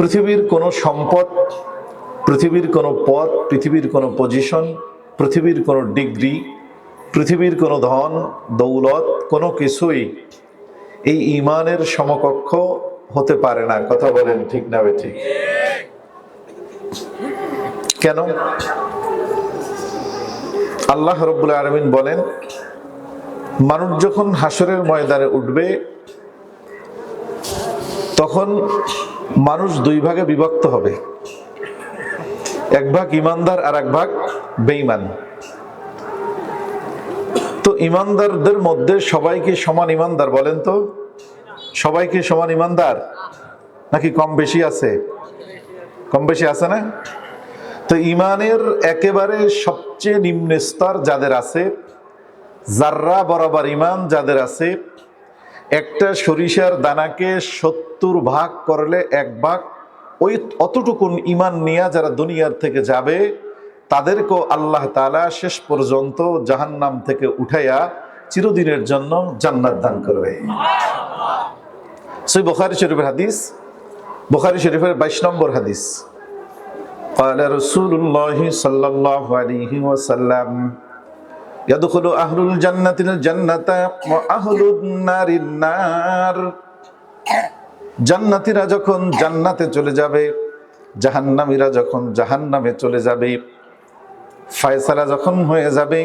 পৃথিবীর কোনো সম্পদ, পৃথিবীর কোনো পদ পৃথিবীর কোনো পজিশন পৃথিবীর কোনো ডিগ্রি, পৃথিবীর কোনো ধন, দৌলত, কোনো কিছুই এই ইমানের সমকক্ষ হতে পারে না। কথা বলেন ঠিক না বে ঠিক? কেন? আল্লাহ রব্বুল আলমিন বলেন, মানুষ যখন হাসরের ময়দানে উঠবে তখন মানুষ দুই ভাগে বিভক্ত হবে। এক ভাগ ইমানদার আর এক ভাগ বেঈমান। তো ইমানদারদের মধ্যে সবাইকে সমান ইমানদার বলেন তো? সবাইকে সমান ইমানদার? নাকি কম বেশি আছে? কম বেশি আছে না? তো ইমানের একেবারে সবচেয়ে নিম্ন স্তর যাদের আছে জাররা বরাবর ইমান যাদের আছে একটা সরিষার দানাকে সত্তর ভাগ করলে এক ভাগ ওই অতটুকুন ইমান নিয়ে যারা দুনিয়ার থেকে যাবে তাদেরকেও আল্লাহ তালা শেষ পর্যন্ত জাহান্নাম থেকে উঠাইয়া চিরদিনের জন্য জান্নাত দান করবে সেই বোখারি শরীফের হাদিস বোখারি শরীফের বাইশ নম্বর হাদিস قال رسول الله صلى الله عليه وسلم يدخل أهل الجنة الجنة وأهل النار النار জান্নাতীরা যখন জান্নাতে চলে যাবে জাহান্নামীরা যখন জাহান্নামে চলে যাবে ফায়সালা যখন হয়ে যাবে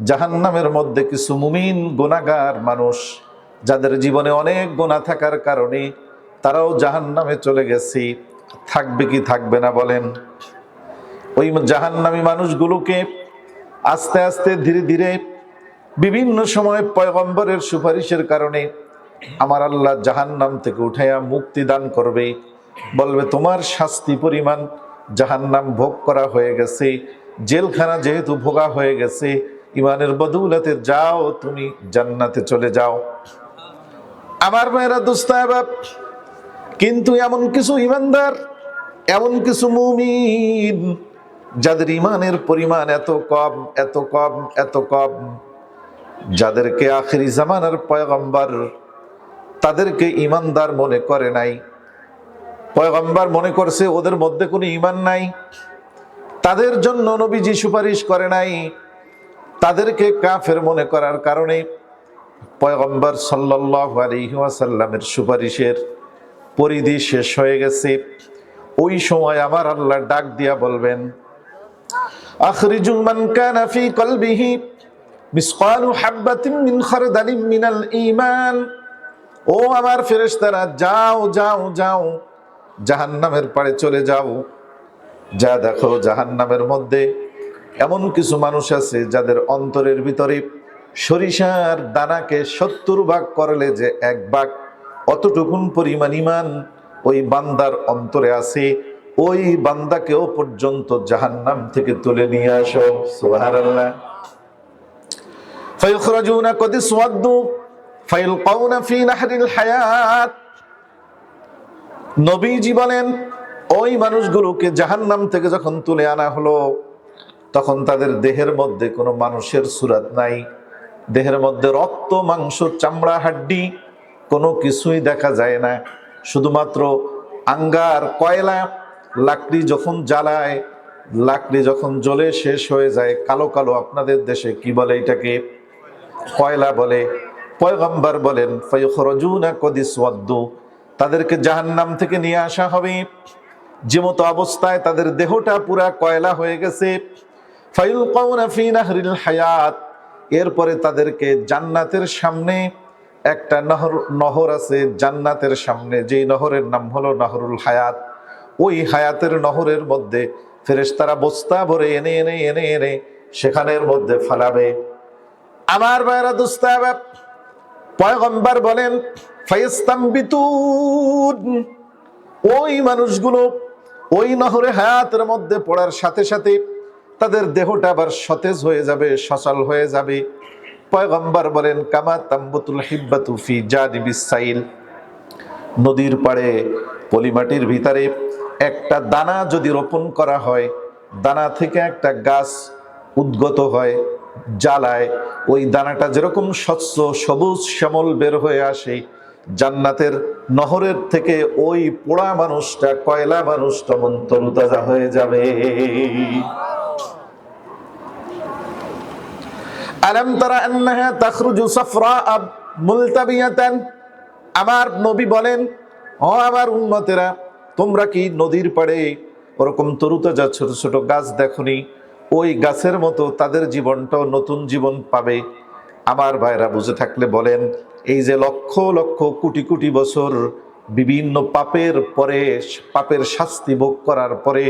জাহান্নামের মধ্যে কিছু মুমিন গুণাগার মানুষ যাদের জীবনে অনেক গোনা থাকার কারণে তারাও জাহান্নামে চলে গেছে থাকবে কি থাকবে না বলেন ওই জাহান্নামী মানুষগুলোকে আস্তে আস্তে ধীরে ধীরে বিভিন্ন সময় পয়গম্বরের সুপারিশের কারণে আমার আল্লাহ জাহান্নাম থেকে উঠাইয়া মুক্তি দান করবে। বলবে, তোমার শাস্তি পরিমাণ জাহান্নাম ভোগ করা হয়ে গেছে। জেলখানা যেহেতু ভোগা হয়ে গেছে ইমানের বদৌলতে যাও, তুমি জান্নাতে চলে যাও। আমার মেয়েরা দুস্তাবাব কিন্তু এমন কিছু ইমানদার এমন কিছু মুমিন যাদের ইমানের পরিমাণ এত কম এত কম এত কম, যাদেরকে আখেরি জামানার পয়গম্বর তাদেরকে ইমানদার মনে করে নাই। পয়গম্বর মনে করছে ওদের মধ্যে কোনো ইমান নাই। তাদের জন্য নবীজি সুপারিশ করে নাই। তাদেরকে কাফের মনে করার কারণে পয়গম্বর সাল্লাহ সুপারিশের পরিধি শেষ হয়ে গেছে। ওই সময় আমার আল্লাহ ডাক দিয়া বলবেন আখরিজু মান কানা ফি কলবিহি মিসকালু হাববাতিন মিন খারদালিন মিনাল ঈমান। ও আমার ফেরেশতারা, যাও যাও যাও, জাহান্নামের পাড়ে চলে যাও। যা দেখো জাহান্নামের মধ্যে এমন কিছু মানুষ আছে যাদের অন্তরের ভিতরে সরিষার দানাকে সত্তর ভাগ করলে যে এক ভাগ, অতটুকুন পরিমাণ ইমান ওই বান্দার অন্তরে আছে। ওই বান্দাকেও পর্যন্ত জাহান্নাম থেকে তুলে নিয়ে আসো, সুবহানাল্লাহ। হায়াত। নবীজি বলেন ওই মানুষগুলোকে জাহান্নাম থেকে যখন তুলে আনা হলো, তখন তাদের দেহের মধ্যে কোনো মানুষের সুরাত নাই। দেহের মধ্যে রক্ত, মাংস, চামড়া, হাড্ডি কোনো কিছুই দেখা যায় না। শুধুমাত্র আঙ্গার, কয়লা লাকড়ি যখন জ্বালায়, লাকড়ি যখন জ্বলে শেষ হয়ে যায়, কালো কালো আপনাদের দেশে কি বলে এটাকে? কয়লা বলে, পয়গম্বর বলেন, ফয়খরজুনা কদিস ওয়াদ্দু তাদেরকে জাহান্নাম থেকে নিয়ে আসা হবে। যে মতো অবস্থায় তাদের দেহটা পুরা কয়লা হয়ে গেছে। ফাইল ফি নাহরিল হায়াত, এরপরে তাদেরকে জান্নাতের সামনে, একটা নহর নহর আছে জান্নাতের সামনে, যেই নহরের নাম হলো নহরুল হায়াত। ওই হায়াতের নহরের মধ্যে ফেরেশতারা বস্তা ভরে এনে এনে এনে এনে সেখানের মধ্যে ফালাবে। আমার বাইরা দুস্তাবাব পয়গম্বার বলেন ওই মানুষগুলো ওই নহরে হায়াতের মধ্যে পড়ার সাথে সাথে তাদের দেহটা আবার সতেজ হয়ে যাবে, সচল হয়ে যাবে। পয়গম্বর বলেন, কামা তাম্বুতুল হিব্বাতু ফি জানিবিস সাইল। নদীর পাড়ে, পলিমাটির ভিতরে একটা দানা যদি রোপণ করা হয়, দানা থেকে একটা গাছ উদ্গত হয়, জ্বালায়, ওই দানাটা যেরকম স্বচ্ছ সবুজ শ্যামল বের হয়ে আসে, জান্নাতের নহরের থেকে ওই পোড়া মানুষটা, কয়লা মানুষটা মন তরুতাজা হয়ে যাবে। আলম তারা আন্নাহা তাখরুজু সাফরা মুলতাবিয়াতান? আমার নবী বলেন, ও আমার উম্মতেরা তোমরা কি নদীর পাড়ে ওরকম তরুতাজা ছোট ছোট গাছ দেখনি, ওই গাছের মতো তাদের জীবনটাও নতুন জীবন পাবে? আমার ভাইরা বুঝে থাকলে বলেন, এই যে লক্ষ লক্ষ কোটি কোটি বছর বিভিন্ন পাপের পরে, পাপের শাস্তি ভোগ করার পরে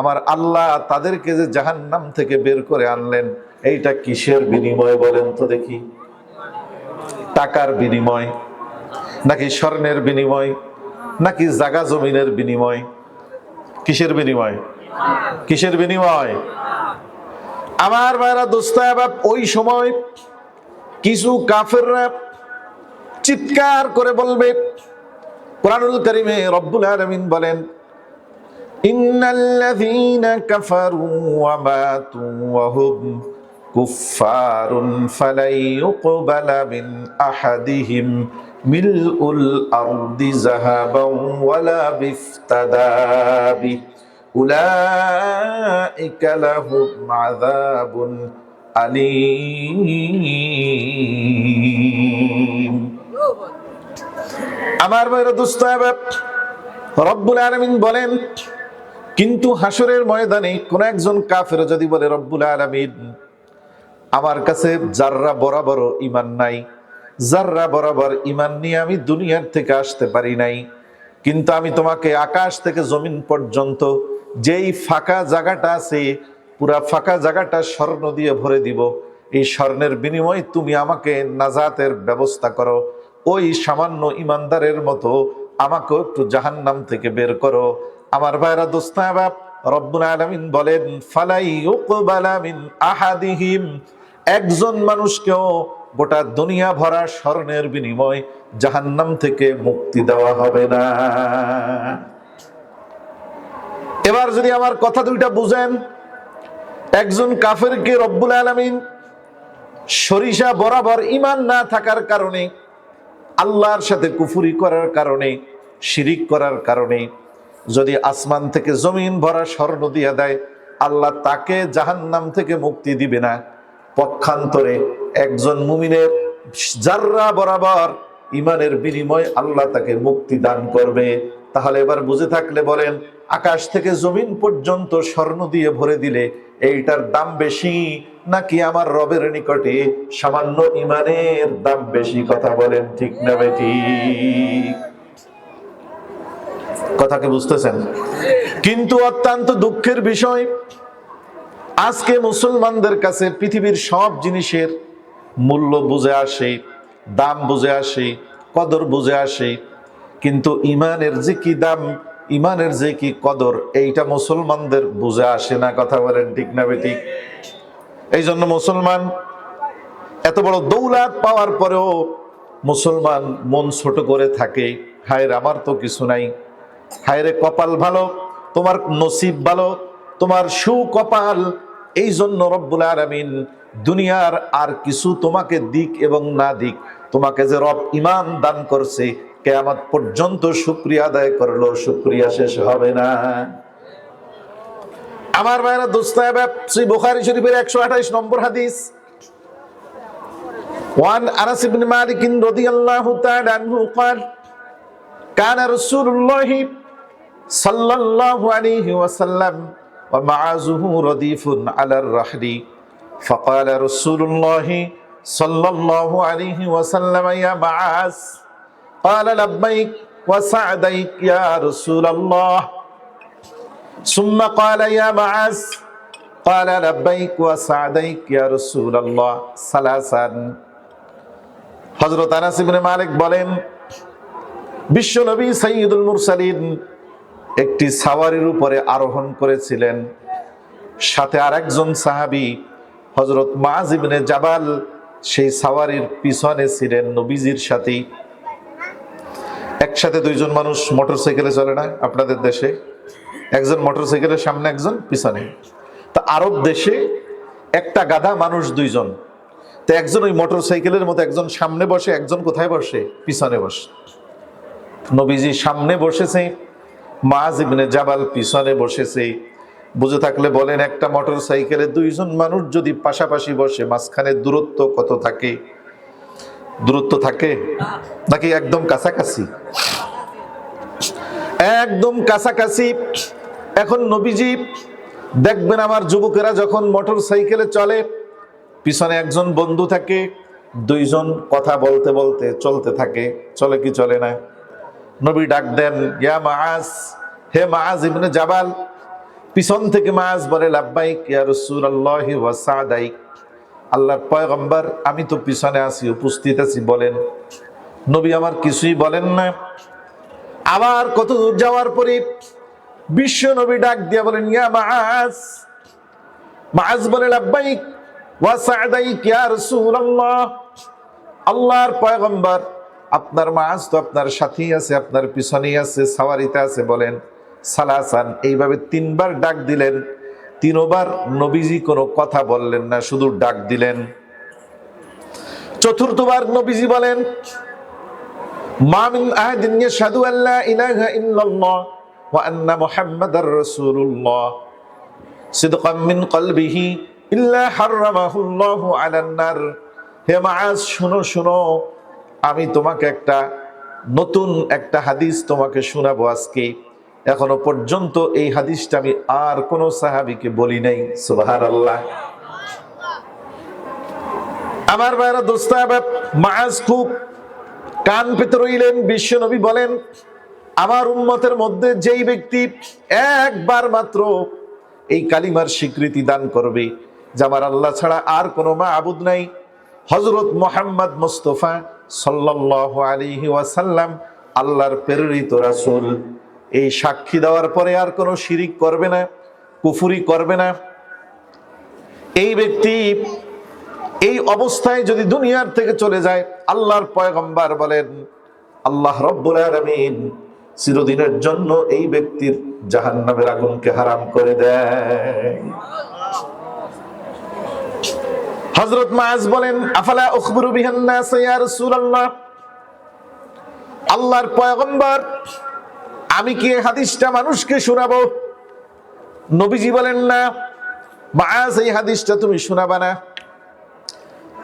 আমার আল্লাহ তাদেরকে যে জাহান্নাম থেকে বের করে আনলেন, এইটা কিসের বিনিময় বলেন তো দেখি? টাকার বিনিময় নাকি স্বর্ণের বিনিময়? নাকি জাগা জমিনের বিনিময়? কিসের বিনিময়? কিসের বিনিময়? আমার ভাইরা দোস্তায়াবাব ওই সময় কিছু কাফেররা চিৎকার করে বলবে, কোরআনুল করিমে রব্বুল আলমিন বলেন, ইন্নাল্লাযীনা কাফারু ওয়া মাতু ওয়া হুম কুফফারুন ফালাই ইউকবালা মিন আহাদিহিম মিলউল আরদি যাহাবান ওয়ালা বিফতাদাবি উলাইকা লাহুম আযাবুন আলীম। আমার ভাইরা দোস্ত রব্বুল আলমিন বলেন, কিন্তু হাসরের ময়দানে কোন একজন কাফের যদি বলে, রব্বুল আলমিন, আমার কাছে যাররা বরাবর ইমান নাই যাররা বরাবর ইমান নিয়ে আমি দুনিয়ার থেকে আসতে পারি নাই, কিন্তু আমি তোমাকে আকাশ থেকে জমিন পর্যন্ত যেই ফাঁকা জায়গাটা আছে, পুরা ফাঁকা জায়গাটা স্বর্ণ দিয়ে ভরে দিব। এই স্বর্ণের বিনিময়ে তুমি আমাকে নাজাতের ব্যবস্থা করো। ওই সামান্য ইমানদারের মতো আমাকে একটু জাহান্নাম থেকে বের করো। আমার ভাইরা দোস্তাবাব রব্বুল আলামিন বলেন, ফালাই আহাদিহিম। একজন মানুষকেও গোটা দুনিয়া ভরা স্বর্ণের বিনিময় জাহান্নাম থেকে মুক্তি দেওয়া হবে না। এবার যদি আমার কথা দুইটা বুঝেন, একজন কাফেরকে রব্বুল আলামিন সরিষা বরাবর ইমান না থাকার কারণে, আল্লাহর সাথে কুফুরি করার কারণে, শিরিক করার কারণে, যদি আসমান থেকে জমিন ভরা স্বর্ণ দিয়া দেয়, আল্লাহ তাকে জাহান্নাম থেকে মুক্তি দিবে না। পক্ষান্তরে একজন মুমিনের জাররা বরাবর ইমানের বিনিময় আল্লাহ তাকে মুক্তি দান করবে। তাহলে এবার বুঝে থাকলে বলেন, আকাশ থেকে জমিন পর্যন্ত স্বর্ণ দিয়ে ভরে দিলে এইটার দাম বেশি নাকি আমার রবের নিকটে সামান্য ইমানের দাম বেশি? কথা বলেন ঠিক না বেটি কথাকে বুঝতেছেন? কিন্তু অত্যন্ত দুঃখের বিষয়, আজকে মুসলমানদের কাছে পৃথিবীর সব জিনিসের মূল্য বুঝে আসে, দাম বুঝে আসে, কদর বুঝে আসে, কিন্তু ইমানের যে কি দাম, ইমানের যে কি কদর, এইটা মুসলমানদের বুঝে আসে না, কথা বলেন ঠিক না বেঠিক এই জন্য মুসলমান এত বড় দৌলাত পাওয়ার পরেও মুসলমান মন ছোট করে থাকে, হায়ের আমার তো কিছু নাই। হায় রে কপাল ভালো, তোমার নসিব ভালো, তোমার সুকপাল এই জন্য রব্বুল আলামিন দুনিয়ার আর কিছু তোমাকে দিক এবং না দিক তোমাকে যে রব ইমান দান করছে কেয়ামত পর্যন্ত শুক্রিয়া আদায় করলো শুক্রিয়া শেষ হবে না আমার ভাইরা দোস্তায় শ্রী বুখারী শরীফের একশো আঠাইশ নম্বর হাদিস وعن انس بن مالك رضي الله تعالى عنه قال كان رسول الله صلى الله عليه وسلم ومعازه رديف على الرحل فقال رسول الله صلى الله عليه وسلم يا معاذ قال لبيك وسعديك يا رسول الله ثم قال يا معاذ قال لبيك وسعديك يا رسول الله ثلاثا হযরত আনাস ইবনে মালিক বলেন বিশ্ব নবী সাইয়্যিদুল মুরসালিন একটি সাওয়ারির উপরে আরোহণ করেছিলেন সাথে আরেকজন সাহাবী হযরত মাআজ ইবনে জাবাল সেই সাওয়ারির পিছনে ছিলেন নবীজির সাথে। একসাথে দুইজন মানুষ মোটরসাইকেলে চলে না আপনাদের দেশে? একজন মোটরসাইকেলের সামনে, একজন পিছনে। তা আরব দেশে একটা গাধা মানুষ দুইজন। তো একজন ওই মোটরসাইকেলের মতো একজন সামনে বসে, একজন কোথায় বসে? পিছনে বসে। নবীজি সামনে বসেছে মাজ ইবনে জাবাল পিছনে বসেছে। বুঝে থাকলে বলেন, একটা মোটর সাইকেলে দুইজন মানুষ যদি পাশাপাশি বসে, মাঝখানে দূরত্ব কত থাকে? দূরত্ব থাকে? নাকি একদম কাছাকাছি? একদম কাছাকাছি। এখন নবীজি দেখবেন আমার যুবকেরা যখন মোটর সাইকেলে চলে, পিছনে একজন বন্ধু থাকে, দুইজন কথা বলতে বলতে চলতে থাকে, চলে কি চলে না? নবী ডাক দেন, ইয়া মাআজ, হে মাআজ ইবনে জাবাল পিছন থেকে মাআজ বলে লাব্বাইক, ইয়া রাসূলুল্লাহি ওয়া সাদাইক। আল্লাহর পয়গম্বর, আমি তো পিছনে আছি, উপস্থিত আছি, বলেন। নবী আমার কিছুই বলেন না। আবার কত দূর যাওয়ার পরে বিশ্ব নবী ডাক দিয়া বলেন, ইয়া মাআজ মাআজ বলে, লাব্বাইক ওয়া সাদাইক, ইয়া রাসূলুল্লাহ। আল্লাহর পয়গম্বর, আপনার মাছ তো আপনার সাথেই আছে, আপনার পিছনেই আছে, সাওয়ারিতে আছে, বলেন। সালাসান, এইভাবে তিনবার ডাক দিলেন। তিনবার নবীজি কোনো কথা বললেন না, শুধু ডাক দিলেন। চতুর্থবার নবীজি বলেন মামিন আহাদিন ইয়াশহাদু আল্লা ইলাহা ইল্লাল্লাহ ওয়া আন্না মুহাম্মাদার রাসূলুল্লাহ। সিদকাম মিন কলবিহি ইল্লা হাররামাহুল্লাহু আলান নার। হে মাআজ, শুনো শুনো, আমি তোমাকে একটা নতুন একটা হাদিস তোমাকে শোনাবো আজকে। এখনও পর্যন্ত এই হাদিসটা আমি আর কোন সাহাবীকে বলি নাই, সুবহানাল্লাহ। আমার ভাইরা দোস্ত খুব কান পেতে রইলেন বিশ্বনবী বলেন, আমার উন্মতের মধ্যে যেই ব্যক্তি একবার মাত্র এই কালিমার স্বীকৃতি দান করবে, যে আমার আল্লাহ ছাড়া আর কোনো মা আবুদ নাই। হজরত মোহাম্মদ মুস্তফা সাল্লাহ ওয়াসাল্লাম, আল্লাহর প্রেরিত রাসূল। এই সাক্ষী দেওয়ার পরে আর কোনো শিরিক করবে না, কুফুরি করবে না। এই ব্যক্তি এই অবস্থায় যদি দুনিয়ার থেকে চলে যায়, আল্লাহর পয়গম্বর বলেন, আল্লাহ রব্বুল আলামিন চিরদিনের জন্য এই ব্যক্তির জাহান্নামের আগুনকে হারাম করে দেয়। হযরত মাআজ বলেন, আফালা উখবিরু বিহান নাস ইয়া রাসূলুল্লাহ? আল্লাহর পয়গম্বর আমি কি হাদিসটা মানুষকে শোনাবো? নবীজি বলেন না মাআজ এই হাদিসটা তুমি শোনাবা না।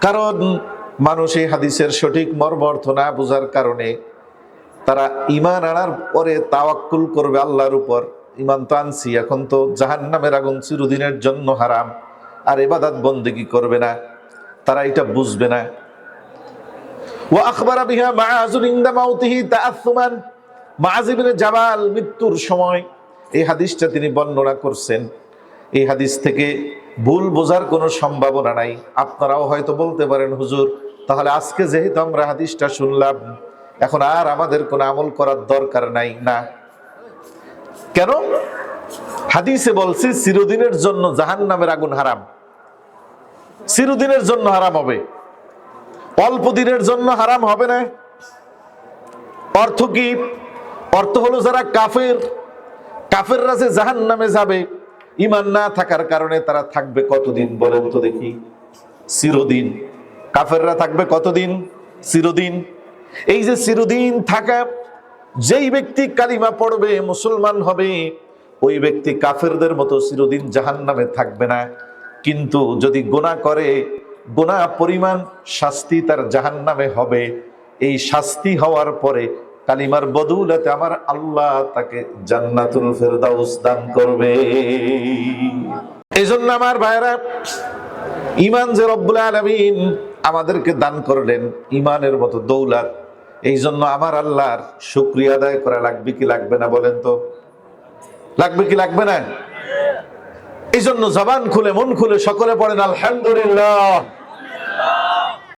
কারণ মানুষ এই হাদিসের সঠিক মর্ম অর্থ না বোঝার কারণে তারা ইমান আনার পরে তাওয়াক্কুল করবে আল্লাহর উপর। ইমান তো আনছি, এখন তো জাহান্নামের আগুন চিরদিনের জন্য হারাম। আর এবাদাত বন্দেগি করবে না? তারা এটা বুঝবে না। ও আখবরা বিহা মাআজুল ইনদা মাউতিহি তাআসসুমান। মাআজ ইবনে জাবাল মৃত্যুর সময় এই হাদিসটা তিনি বর্ণনা করছেন। এই হাদিস থেকে ভুল বোঝার কোনো সম্ভাবনা নাই। আপনারাও হয়তো বলতে পারেন, হুজুর, তাহলে আজকে যেহেতু আমরা হাদিসটা শুনলাম, এখন আর আমাদের কোনো আমল করার দরকার নাই না। কেন? হাদিসে বলছি, চিরদিনের জন্য জাহান নামের আগুন হারাম। চিরদিনের জন্য হারাম হবে। অল্প দিনের জন্য হারাম হবে না। অর্থ কি? অর্থ হলো যারা কাফের, কাফেররা যে জাহান নামে যাবে ইমান না থাকার কারণে তারা থাকবে কতদিন বলেন তো দেখি? চিরদিন। কাফেররা থাকবে কতদিন? চিরদিন। এই যে চিরদিন থাকা, যেই ব্যক্তি কালিমা পড়বে, মুসলমান হবে, ওই ব্যক্তি কাফেরদের মতো চিরদিন জাহান নামে থাকবে না। কিন্তু যদি গোনা করে গোনা পরিমাণ শাস্তি তার জাহান নামে হবে। এই শাস্তি হওয়ার পরে কালিমার বদৌলতে আমার আল্লাহ তাকে জান্নাতুল ফেরদাউস দান করবে। এই জন্য আমার ভাইরা ইমান যে রব্বুল আলমিন আমাদেরকে দান করলেন ইমানের মতো দৌলাত এই জন্য আমার আল্লাহর শুক্রিয়া আদায় করা লাগবে কি লাগবে না বলেন তো? লাগবে কি লাগবে না? এই জন্য জবান খুলে, মন খুলে সকলে পড়েন, আলহামদুলিল্লাহ।